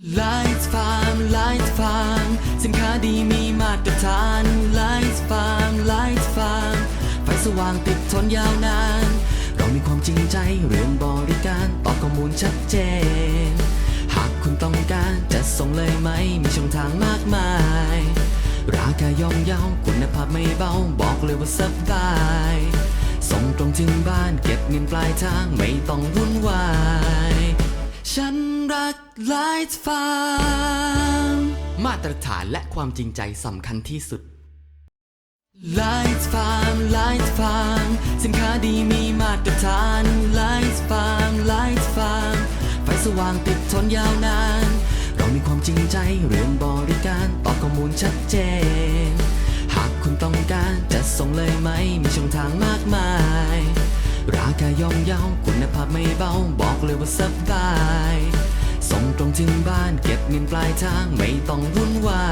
Lights Farm Lights Farm สินค้าดีมีมาตรฐาน Lights Farm Lights Farm ไฟสว่างติดทนยาวนาน เรามีความจริงใจเรื่องบริการตอบข้อมูลชัดเจน หากคุณต้องการจะส่งเลยไหม มีช่องทางมากมาย ราคาย่อมเยาคุณภาพไม่เบา บอกเลยว่าสบาย ส่งตรงถึงบ้านเก็บเงินปลายทางไม่ต้องวุ่นวาย รัก Light Farm มาตรฐานและความจริงใจสำคัญที่สุด Light Farm Light Farm สินค้าดีมีมาตรฐาน Light Farm Light Farm ไฟสว่างติดทนยาวนาน เรามีความจริงใจเรื่องบริการตอบข้อมูลชัดเจน หากคุณต้องการจะส่งเลยไหม มีช่องทางมากมาย ราคาย่อมเยาคุณภาพไม่เบา บอกเลยว่าสบาย ส่งตรงถึงบ้านเก็บเงินปลายทางไม่ต้องวุ่นวาย